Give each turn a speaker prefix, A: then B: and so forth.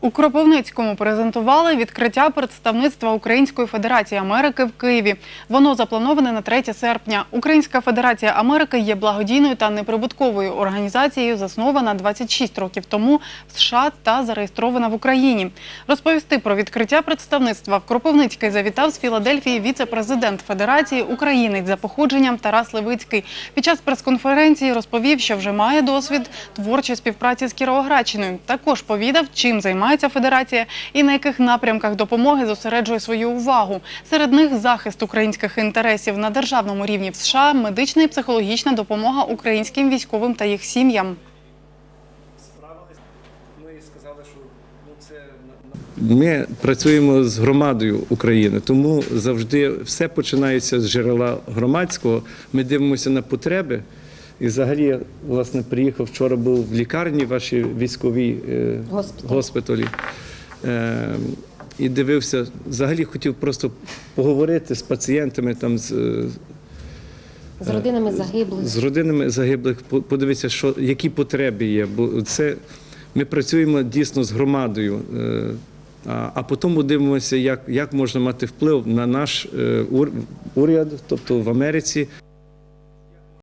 A: У Кропивницькому презентували відкриття представництва Української Федерації Америки в Києві. Воно заплановане на 3 серпня. Українська Федерація Америки є благодійною та неприбутковою організацією, заснована 26 років тому в США та зареєстрована в Україні. Розповісти про відкриття представництва в Кропивницький завітав з Філадельфії віце-президент Федерації українець за походженням Тарас Левицький. Під час прес-конференції розповів, що вже має досвід творчої співпраці з Кіровоградщиною. Також повідав, чим займається федерація і на яких напрямках допомоги зосереджує свою увагу. Серед них захист українських інтересів на державному рівні в США, медична і психологічна допомога українським військовим та їх сім'ям.
B: ми працюємо з громадою України, тому завжди все починається з джерела громадського. Ми дивимося на потреби. І взагалі, власне, приїхав вчора був в лікарні вашій військовій е,
C: Госпіталі.
B: госпіталі. Е, і дивився, взагалі хотів просто поговорити з пацієнтами, там, з, е,
C: з родинами загиблих.
B: з родинами загиблих, по- подивитися, що, які потреби є. Бо це ми працюємо дійсно з громадою, е, а, а потім дивимося, як, як можна мати вплив на наш е, ур- уряд, тобто в Америці.